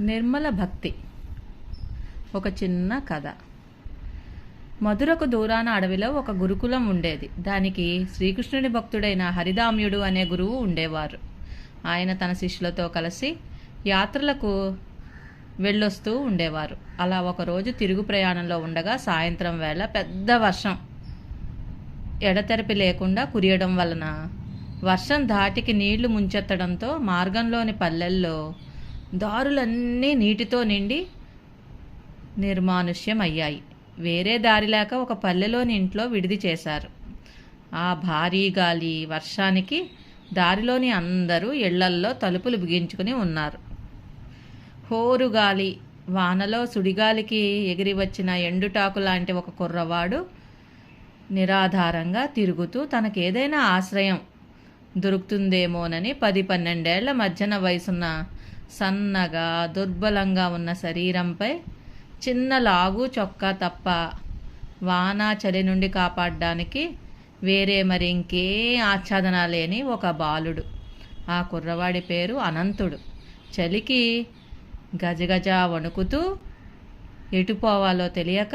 నిర్మల భక్తి. ఒక చిన్న కథ. మధురకు దూరాన అడవిలో ఒక గురుకులం ఉండేది. దానికి శ్రీకృష్ణుని భక్తుడైన హరిదామ్యుడు అనే గురువు ఉండేవారు. ఆయన తన శిష్యులతో కలిసి యాత్రలకు వెళ్ళొస్తూ ఉండేవారు. అలా ఒకరోజు తిరుగు ప్రయాణంలో ఉండగా సాయంత్రం వేళ పెద్ద వర్షం ఎడతెరపి లేకుండా కురియడం వలన వర్షం ధాటికి నీళ్ళు ముంచెత్తడంతో మార్గంలోని పల్లెల్లో దారులన్నీ నీటితో నిండి నిర్మానుష్యం అయ్యాయి వేరే దారి లేక ఒక పల్లెలోని ఇంట్లో విడిది చేశారు. ఆ భారీ గాలి వర్షానికి దారిలోని అందరూ ఇళ్ళల్లో తలుపులు బిగించుకుని ఉన్నారు. హోరు గాలి వానలో సుడిగాలికి ఎగిరి వచ్చిన ఎండుటాకు లాంటి ఒక కుర్రవాడు నిరాధారంగా తిరుగుతూ తనకేదైనా ఆశ్రయం దొరుకుతుందేమోనని పది పన్నెండేళ్ళ మధ్యన వయసున్న సన్నగా దుర్బలంగా ఉన్న శరీరంపై చిన్న లాగు చొక్కా తప్ప వాన చలి నుండి కాపాడడానికి వేరే మరి ఇంకే ఆచ్ఛాదన లేని ఒక బాలుడు. ఆ కుర్రవాడి పేరు అనంతుడు. చలికి గజగజ వణుకుతూ ఎటు పోవాలో తెలియక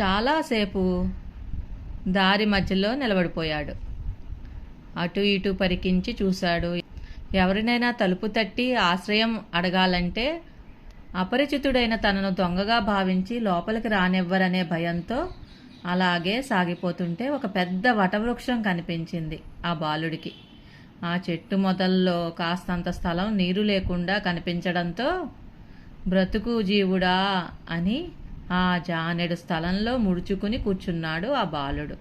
చాలాసేపు దారి మధ్యలో నిలబడిపోయాడు. అటు ఇటు పరికించి చూశాడు. ఎవరినైనా తలుపు తట్టి ఆశ్రయం అడగాలంటే అపరిచితుడైన తనను దొంగగా భావించి లోపలికి రానివ్వరనే భయంతో అలాగే సాగిపోతుంటే ఒక పెద్ద వటవృక్షం కనిపించింది ఆ బాలుడికి. ఆ చెట్టు మొదల్లో కాస్తంత స్థలం నీరు లేకుండా కనిపించడంతో బ్రతుకు జీవుడా అని ఆ జానెడు స్థలంలో ముడుచుకుని కూర్చున్నాడు ఆ బాలుడు.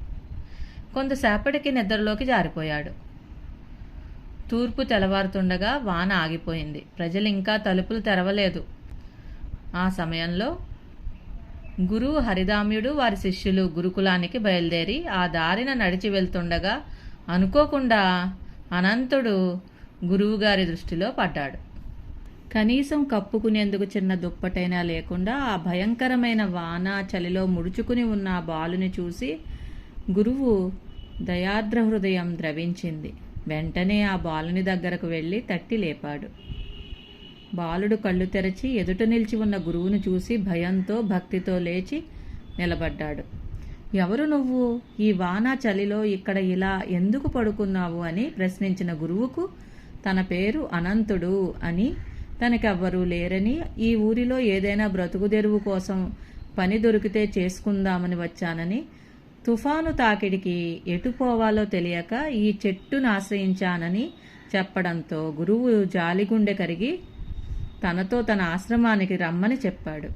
కొంతసేపటికి నిద్రలోకి జారిపోయాడు. తూర్పు తెల్లవారుతుండగా వాన ఆగిపోయింది. ప్రజలు ఇంకా తలుపులు తెరవలేదు. ఆ సమయంలో గురువు హరిదామ్యుడు వారి శిష్యులు గురుకులానికి బయలుదేరి ఆ దారిన నడిచి వెళ్తుండగా అనుకోకుండా అనంతుడు గురువుగారి దృష్టిలో పడ్డాడు. కనీసం కప్పుకునేందుకు చిన్న దుప్పటైనా లేకుండా ఆ భయంకరమైన వాన చలిలో ముడుచుకుని ఉన్న ఆ బాలుని చూసి గురువు దయాద్ర హృదయం ద్రవించింది. వెంటనే ఆ బాలుని దగ్గరకు వెళ్ళి తట్టి లేపాడు. బాలుడు కళ్ళు తెరచి ఎదుట నిలిచి ఉన్న గురువును చూసి భయంతో భక్తితో లేచి నిలబడ్డాడు. ఎవరు నువ్వు? ఈ వాన చలిలో ఇక్కడ ఇలా ఎందుకు పడుకున్నావు అని ప్రశ్నించిన గురువుకు తన పేరు అనంతుడు అని తనకెవ్వరూ లేరని ఈ ఊరిలో ఏదైనా బ్రతుకుదెరువు కోసం పని దొరికితే చేసుకుందామని వచ్చానని తుఫాను తాకిడికి ఎటు పోవాలో తెలియక ఈ చెట్టును ఆశ్రయించానని చెప్పడంతో గురువు జాలిగుండె కరిగి తనతో తన ఆశ్రమానికి రమ్మని చెప్పాడు.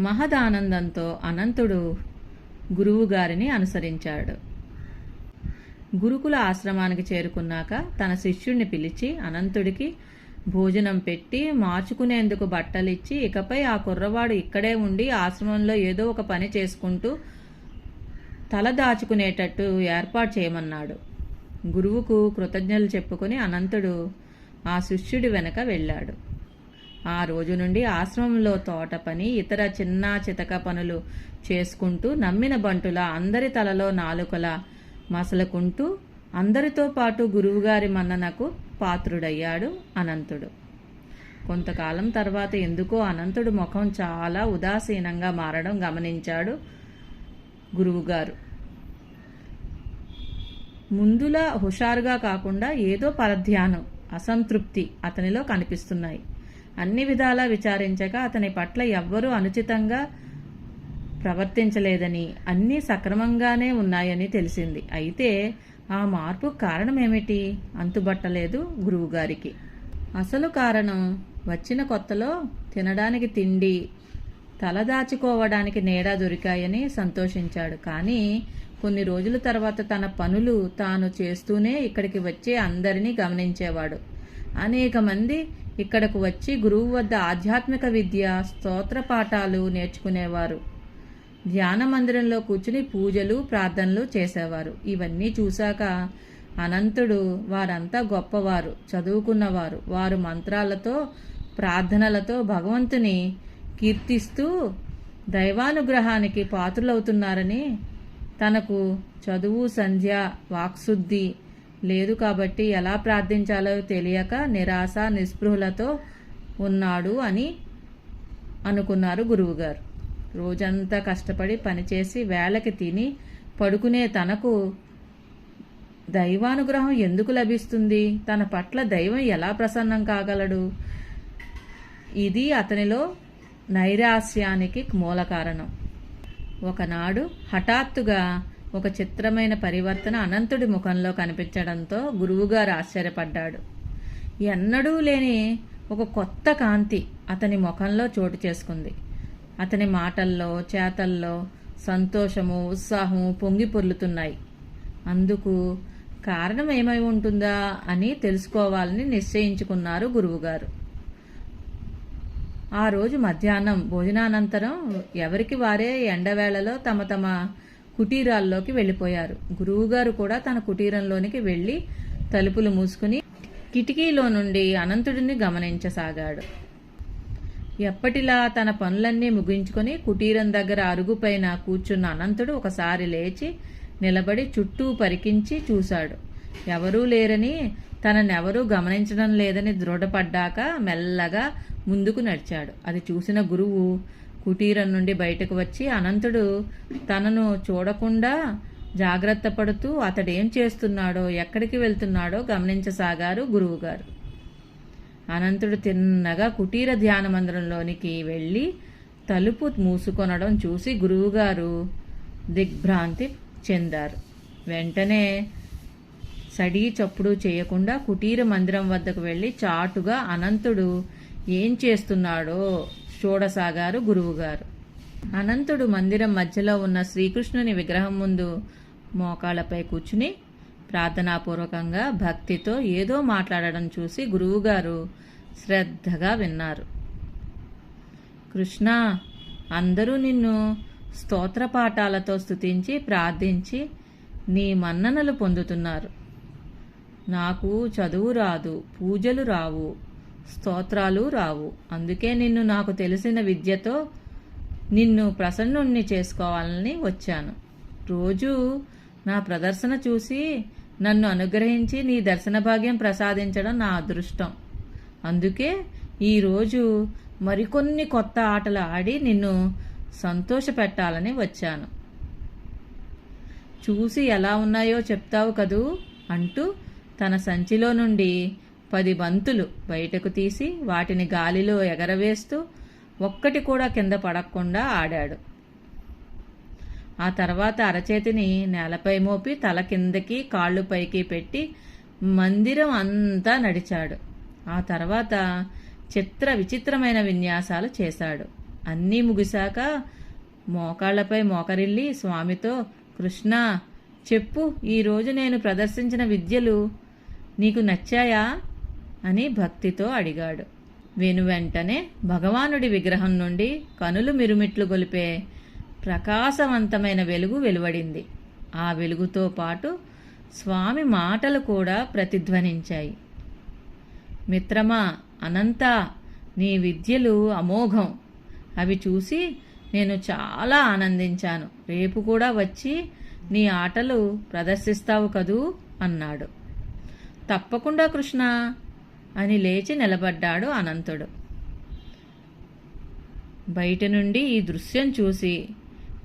మహదానందంతో అనంతుడు గురువుగారిని అనుసరించాడు. గురుకుల ఆశ్రమానికి చేరుకున్నాక తన శిష్యుణ్ణి పిలిచి అనంతుడికి భోజనం పెట్టి మార్చుకునేందుకు బట్టలిచ్చి ఇకపై ఆ కుర్రవాడు ఇక్కడే ఉండి ఆశ్రమంలో ఏదో ఒక పని చేసుకుంటూ తల దాచుకునేటట్టు ఏర్పాటు చేయమన్నాడు. గురువుకు కృతజ్ఞతలు చెప్పుకొని అనంతుడు ఆ శిష్యుడి వెనక వెళ్ళాడు. ఆ రోజు నుండి ఆశ్రమంలో తోట పని ఇతర చిన్న చితక పనులు చేసుకుంటూ నమ్మిన బంటుల అందరి తలలో నాలుకల మసలుకుంటూ అందరితో పాటు గురువుగారి మన్ననకు పాత్రుడయ్యాడు అనంతుడు. కొంతకాలం తర్వాత ఎందుకో అనంతుడు ముఖం చాలా ఉదాసీనంగా మారడం గమనించాడు. గురువుగారు. ముందులా హుషారుగా కాకుండా ఏదో పరధ్యానం అసంతృప్తి అతనిలో కనిపిస్తున్నాయి. అన్ని విధాలా విచారించక అతని పట్ల ఎవ్వరూ అనుచితంగా ప్రవర్తించలేదని అన్నీ సక్రమంగానే ఉన్నాయని తెలిసింది. అయితే ఆ మార్పు కారణమేమిటి? అంతుబట్టలేదు గురువుగారికి. అసలు కారణం వచ్చిన కొత్తలో తినడానికి తిండి తలదాచుకోవడానికి నేడా దొరికాయని సంతోషించాడు. కానీ కొన్ని రోజుల తర్వాత తన పనులు తాను చేస్తూనే ఇక్కడికి వచ్చి అందరినీ గమనించేవాడు. అనేక మంది ఇక్కడకు వచ్చి గురువు వద్ద ఆధ్యాత్మిక విద్య స్తోత్ర పాఠాలు నేర్చుకునేవారు. ధ్యాన మందిరంలో కూర్చుని పూజలు ప్రార్థనలు చేసేవారు. ఇవన్నీ చూశాక అనంతుడు వారంతా గొప్పవారు చదువుకున్నవారు. వారు మంత్రాలతో ప్రార్థనలతో భగవంతుని కీర్తిస్తూ దైవానుగ్రహానికి పాత్రులవుతున్నారని తనకు చదువు సంధ్య వాక్శుద్ధి లేదు కాబట్టి ఎలా ప్రార్థించాలో తెలియక నిరాశ నిస్పృహలతో ఉన్నాడు అని అనుకున్నారు గురువుగారు. రోజంతా కష్టపడి పనిచేసి వేళకి తిని పడుకునే తనకు దైవానుగ్రహం ఎందుకు లభిస్తుంది? తన పట్ల దైవం ఎలా ప్రసన్నం కాగలడు? ఇది అతనిలో నైరాస్యానికి మూల కారణం. ఒకనాడు హఠాత్తుగా ఒక చిత్రమైన పరివర్తన అనంతుడి ముఖంలో కనిపించడంతో గురువుగారు ఆశ్చర్యపడ్డాడు. ఎన్నడూ లేని ఒక కొత్త కాంతి అతని ముఖంలో చోటు చేసుకుంది. అతని మాటల్లో చేతల్లో సంతోషము ఉత్సాహము పొంగి పొర్లుతున్నాయి. అందుకు కారణం ఏమై ఉంటుందా అని తెలుసుకోవాలని నిశ్చయించుకున్నారు గురువుగారు. ఆ రోజు మధ్యాహ్నం భోజనానంతరం ఎవరికి వారే ఎండవేళలో తమ తమ కుటీరాల్లోకి వెళ్ళిపోయారు. గురువుగారు కూడా తన కుటీరంలోనికి వెళ్ళి తలుపులు మూసుకుని కిటికీలో నుండి అనంతుడిని గమనించసాగాడు. ఎప్పటిలా తన పనులన్నీ ముగించుకొని కుటీరం దగ్గర అరుగుపైన కూర్చున్న అనంతుడు ఒకసారి లేచి నిలబడి చుట్టూ పరికించి చూశాడు. ఎవరూ లేరని తననెవరూ గమనించడం లేదని దృఢపడ్డాక మెల్లగా ముందుకు నడిచాడు. అది చూసిన గురువు కుటీరం నుండి బయటకు వచ్చి అనంతుడు తనను చూడకుండా జాగ్రత్త పడుతూ అతడేం చేస్తున్నాడో ఎక్కడికి వెళ్తున్నాడో గమనించసాగారు గురువుగారు. అనంతుడు తిన్నగా కుటీర ధ్యాన మందిరంలోనికి వెళ్ళి తలుపు మూసుకొనడం చూసి గురువుగారు దిగ్భ్రాంతి చెందారు. వెంటనే సడీ చప్పుడు చేయకుండా కుటీర మందిరం వద్దకు వెళ్ళి చాటుగా అనంతుడు ఏం చేస్తున్నాడో చూడసాగారు గురువుగారు. అనంతుడు మందిరం మధ్యలో ఉన్న శ్రీకృష్ణుని విగ్రహం ముందు మోకాళ్ళపై కూర్చుని ప్రార్థనాపూర్వకంగా భక్తితో ఏదో మాట్లాడడం చూసి గురువుగారు శ్రద్ధగా విన్నారు. కృష్ణ అందరూ నిన్ను స్తోత్ర పాఠాలతో ప్రార్థించి నీ మన్ననలు పొందుతున్నారు. నాకు చదువు రాదు పూజలు రావు స్తోత్రాలు రావు. అందుకే నిన్ను నాకు తెలిసిన విద్యతో నిన్ను ప్రసన్నుణ్ణి చేసుకోవాలని వచ్చాను. రోజు నా ప్రదర్శన చూసి నన్ను అనుగ్రహించి నీ దర్శన భాగ్యం ప్రసాదించడం నా అదృష్టం. అందుకే ఈరోజు మరికొన్ని కొత్త ఆటలు ఆడి నిన్ను సంతోషపెట్టాలని వచ్చాను. చూసి ఎలా ఉన్నాయో చెప్తావు కదూ అంటూ తన సంచిలో నుండి పది బంతులు బయటకు తీసి వాటిని గాలిలో ఎగరవేస్తూ ఒక్కటి కూడా కింద పడకుండా ఆడాడు. ఆ తర్వాత అరచేతిని నేలపై మోపి తల కిందకి కాళ్ళు పైకి పెట్టి మందిరం అంతా నడిచాడు. ఆ తర్వాత చిత్ర విచిత్రమైన విన్యాసాలు చేశాడు. అన్నీ ముగిశాక మోకాళ్ళపై మోకరిల్లి స్వామితో కృష్ణ చెప్పు ఈరోజు నేను ప్రదర్శించిన విద్యలు నీకు నచ్చాయా? అని భక్తితో అడిగాడు. వెను వెంటనే భగవానుడి విగ్రహం నుండి కనులు మిరుమిట్లు గొలిపే ప్రకాశవంతమైన వెలుగు వెలువడింది. ఆ వెలుగుతో పాటు స్వామి మాటలు కూడా ప్రతిధ్వనించాయి. మిత్రమా అనంత నీ విద్యలు అమోఘం. అవి చూసి నేను చాలా ఆనందించాను. రేపు కూడా వచ్చి నీ ఆటలు ప్రదర్శిస్తావు కదూ? అన్నాడు. తప్పకుండా కృష్ణ అని లేచి నిలబడ్డాడు అనంతుడు. బయట నుండి ఈ దృశ్యం చూసి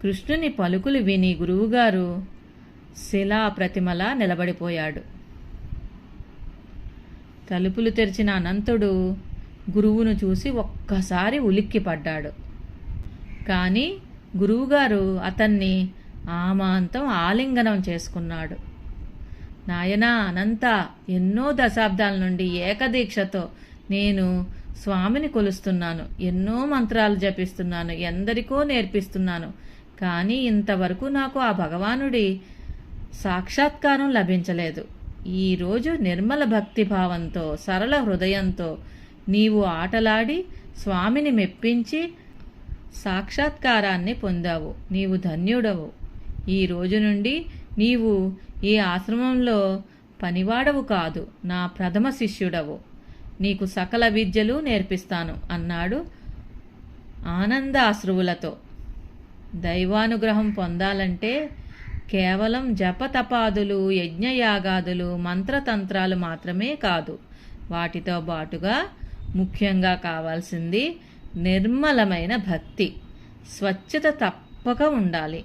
కృష్ణుని పలుకులు విని గురువుగారు శిలా ప్రతిమలా నిలబడిపోయాడు. తలుపులు తెరిచిన అనంతుడు గురువును చూసి ఒక్కసారి ఉలిక్కిపడ్డాడు. కానీ గురువుగారు అతన్ని ఆమాంతం ఆలింగనం చేసుకున్నాడు. నాయనా అనంత ఎన్నో దశాబ్దాల నుండి ఏకదీక్షతో నేను స్వామిని కొలుస్తున్నాను. ఎన్నో మంత్రాలు జపిస్తున్నాను. ఎందరికో నేర్పిస్తున్నాను. కానీ ఇంతవరకు నాకు ఆ భగవానుడి సాక్షాత్కారం లభించలేదు. ఈరోజు నిర్మల భక్తి భావంతో సరళ హృదయంతో నీవు ఆటలాడి స్వామిని మెప్పించి సాక్షాత్కారాన్ని పొందావు. నీవు ధన్యుడవు. ఈ రోజు నుండి నీవు ఈ ఆశ్రమంలో పనివాడవు కాదు నా ప్రథమ శిష్యుడవు. నీకు సకల విద్యలు నేర్పిస్తాను అన్నాడు ఆనంద అశ్రువులతో దైవానుగ్రహం పొందాలంటే కేవలం జపతపాదులు యజ్ఞయాగాదులు మంత్రతంత్రాలు మాత్రమే కాదు. వాటితో పాటుగా ముఖ్యంగా కావాల్సింది నిర్మలమైన భక్తి. స్వచ్ఛత తప్పక ఉండాలి.